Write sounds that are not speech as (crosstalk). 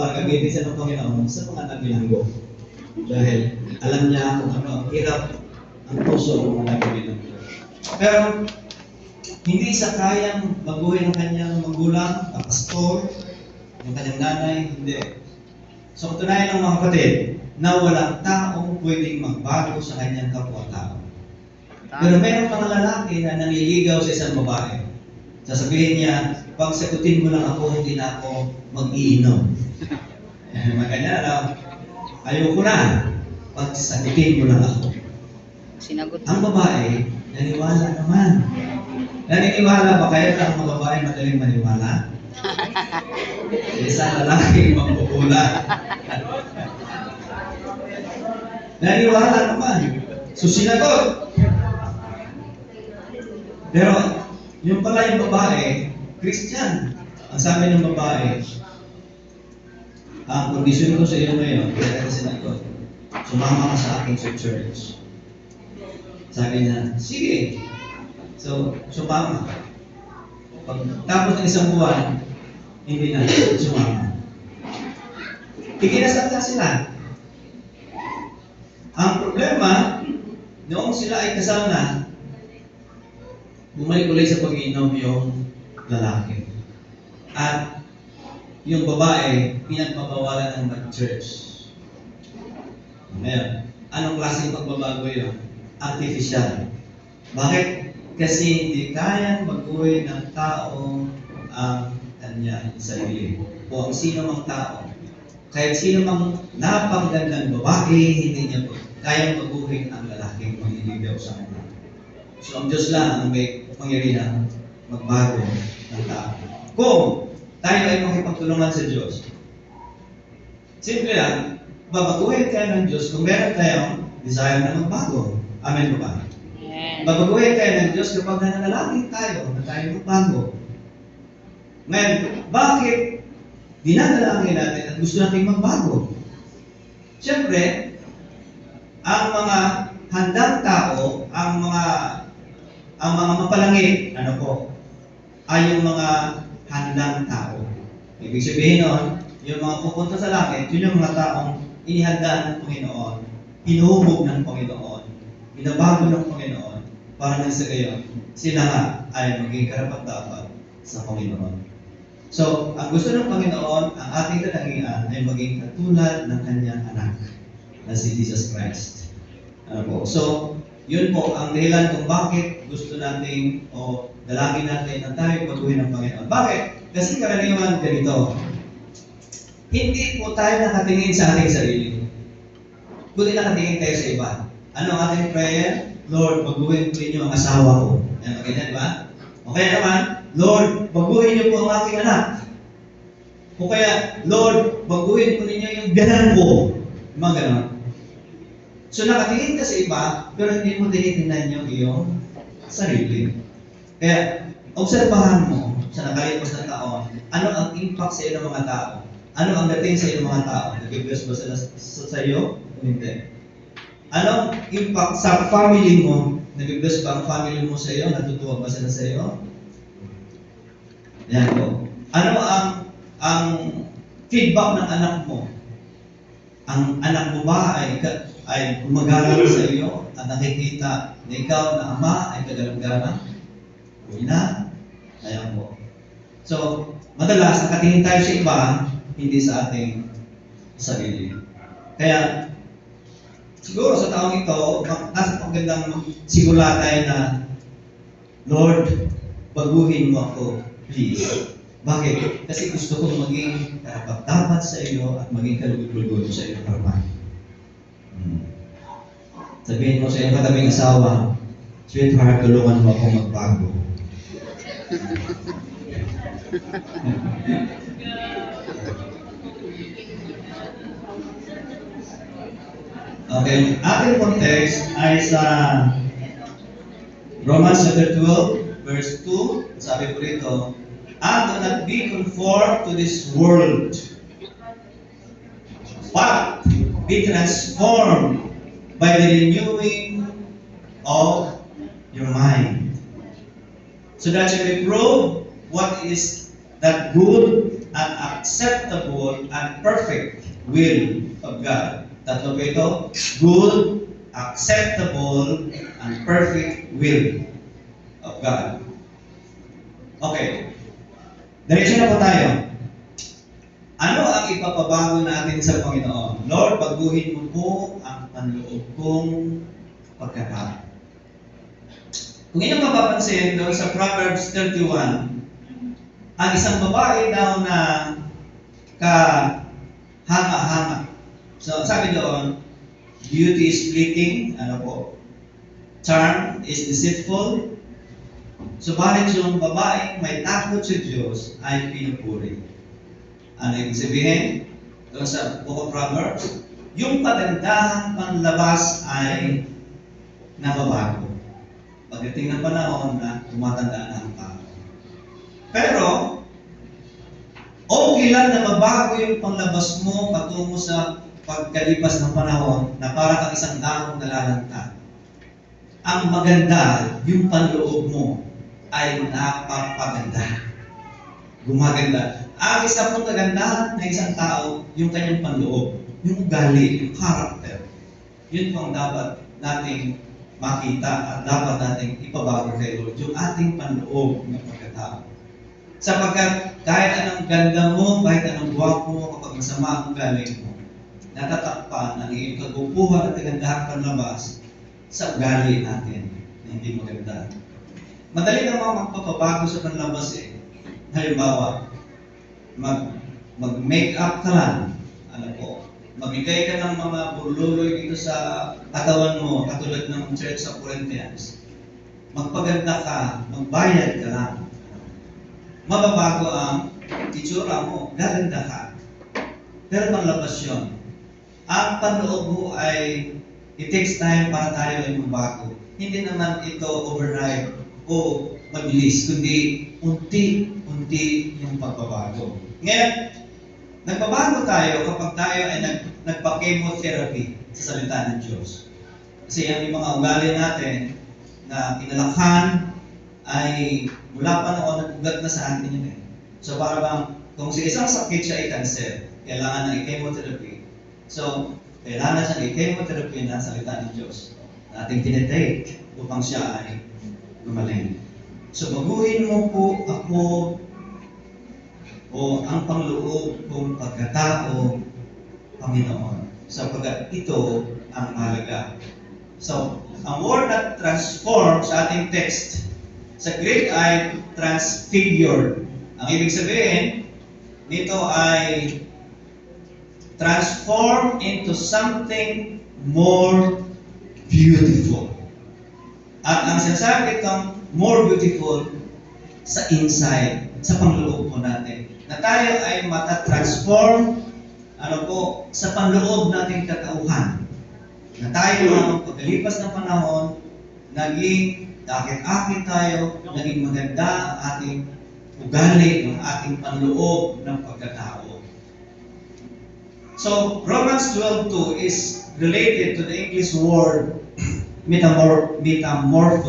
para gamitin siya ng Panginoon sa mga nagbilanggo. Dahil alam niya kung ano ang hirap ang puso ng mga nagbilanggo. Pero hindi sa kayang baguhin ang kanyang magulang, ang pastor, yung kanyang nanay, hindi. So, katunayan ng mga kapatid, na walang taong pwedeng magbago sa kanyang kapwa-tao. Pero meron mga lalaki na nanliligaw sa isang babae. Sasabihin niya, pag sagutin mo lang ako, hindi na ako mag-iinom. Eh, Maganda, ano? Ayoko na. Pag sagutin mo lang ako. Sinagot Ang babae, naniwala naman. Naniniwala ba kayo na ang mga babae madaling maniwala? (laughs) Isa lalaki magpupula. Naniwala naman. So sinagot. Pero yung pala yung babae, Christian. Ang sabi ng babae, ang kondisyon ko sa iyo ngayon, kaya ka sinagot, sumama ka sa akin sa church. Sabi niya, sige. So, sumama. Pag tapos ng isang buwan, hindi na sumama. Ikinasal na sila. Ang problema, noong sila ay kasal na, bumalik ulit sa pag-iinom yung lalaki. At yung babae, pinagpapawalan ng mag-church. Ngayon, anong klaseng pagbabago yun? Artificial. Bakit? Kasi hindi kayang baguhin ng tao ang kanyang sarili. O ang sino mang tao. Kahit sino mang napakagandang babae, hindi niya po kayang baguhin ang lalaking maniligaw sa kanya. So ang Diyos lang ang may pangyarihan magbago ng tao. Kung tayo ay makipagtulungan sa Diyos, simple lang, babaguhin tayo ng Diyos kung meron tayong desire na magbago. Amen po ba? Amen. Babaguhin tayo ng Diyos kapag nananalangin tayo na tayo magbago. Ngayon, bakit dinadalangin natin at gusto natin magbago? Siyempre, ang mga handang tao, ang mga ang mga mapalangit, ano po, ay yung mga handang tao. Ibig sabihin nun, yung mga pupunta sa langit, yun yung mga taong inihanda ng Panginoon, hinuhubog ng Panginoon, binabago ng Panginoon, para nang sa gayon, sila nga ay maging karapat-dapat sa Panginoon. So, ang gusto ng Panginoon, ang ating katangian ay maging katulad ng kanyang anak na si Jesus Christ. Ano po? So, yun po ang dahilan kung bakit gusto nating o dalangin natin na tayo baguhin ng Panginoon. Bakit? Kasi karaniwan ganito. Hindi po tayo nakatingin sa ating sarili. Kundi nakatingin tayo sa iba. Ano ang ating prayer? Lord, baguhin ko ninyo ang asawa ko. Yan, maganda, di ba? O kaya naman, Lord, baguhin niyo po ang aking anak. O kaya, Lord, baguhin po ninyo yung ganan ko. Mga ganon. So nakatingin ka sa iba, pero hindi mo tinitingnan yung iyong sarili. Kaya, obserbahan mo sa nakalipas na taon, ano ang impact sa iyo ng mga tao? Ano ang dating sa iyo ng mga tao? Nag-bless ba sila sa, sa iyo? O hindi? Anong impact sa family mo? Nag-bless ba ang family mo sa iyo? Natutuwa ba sila sa iyo? Yan po. Ano ang ang feedback ng anak mo? Ang anak mo ba ay ay gumagana sa iyo at nakikita na ikaw na ama ay kagalang-galang? Hindi na. Ayan po. So, madalas nakatingin tayo sa iba, hindi sa ating sarili. Kaya, siguro sa taong ito, nasa pagandang sigula tayo na, Lord, baguhin mo ako, please. Bakit? Kasi gusto kong maging karapat-dapat sa iyo at maging kalugod-lugod sa iyong harapan. Hmm. Sabihin mo sa iyong katabing asawa, Sweetheart, tulungan mo akong magbago. Okay, ating context ay sa Romans chapter 12, verse 2. Sabi po rito, And do not be conformed to this world, but be transformed by the renewing of. So that you may prove what is that good and acceptable and perfect will of God. Tatlo po ito, good, acceptable, and perfect will of God. Okay. Diretso na po tayo. Ano ang ipapabago natin sa Panginoon? Lord, baguhin mo po ang panloob kong pagkatao. Kung inyong mapapansin doon sa Proverbs 31, ang isang babae daw na kahanga-hanga. So, sabi doon, beauty is fleeting, ano po, charm is deceitful, subalit yung babaeng may takot sa Diyos ay pinupuri. Ano ibig sabihin? Doon sa Book of Proverbs, yung kagandahan panlabas ay nababago. Pagdating ng panahon na tumatanda na ang tao. Pero, okay lang na mabago yung panlabas mo patungo sa pagkalipas ng panahon na para kang isang dahon na lalanta. Ang maganda, yung panloob mo ay napapaganda. Gumaganda. Ang isa pong kagandahan ng isang tao, yung kanyang panloob, yung ugali, yung character. Yun po dapat nating makita at dapat nating ipabago kay Lord, yung ating panloob ng pagkatao. Sapagkat kahit anong ganda mo, kahit anong gwapo mo, kapag masama ang ugali mo, natatakpan ang iyong kagupuhan at kagandahan panlabas sa ugali natin na hindi maganda. Madali namang magpapabago sa panlabas eh. Halimbawa, mag mag-make up ka lang, ano po, magbigay ka ng mga burluloy dito sa katawan mo, katulad ng Church of Corinthians. Magpaganda ka, magbayad ka lang. Mababago ang itsura mo, gaganda ka. Pero panlabas yun. Ang panloob mo ay it takes time para tayo ay mabago. Hindi naman ito overnight o mabilis, kundi unti-unti yung pagbabago. Ngayon, nagbabago tayo kapag tayo ay nag, nagpa-chemotherapy sa salita ng Diyos. Kasi ang mga ugali natin na kinalakhan ay mula pa noon nagugat na sa atin yun eh. So para bang kung sa isang sakit siya ay cancer, kailangan ng chemotherapy. So, kailangan siya ng chemotherapy na salita ng Diyos na ating tinitake upang siya ay gumaling. So, baguhin mo po ako o ang pangloob kong pagkatao, Panginoon. Sapagkat ito ang mahalaga. So, ang word na transform sa ating text, sa Greek ay transfigured. Ang ibig sabihin, nito ay transform into something more beautiful. At ang sinasabi itong more beautiful sa inside, sa panloob po natin. Na tayo ay matatransform ano po, sa panloob nating katauhan. Na tayo pagkalipas ng panahon, naging akit-akit tayo, naging maganda ang ating ugali, ang ating panloob ng pagkatao. So, Romans 12.2 is related to the English word metamor metamorphosis.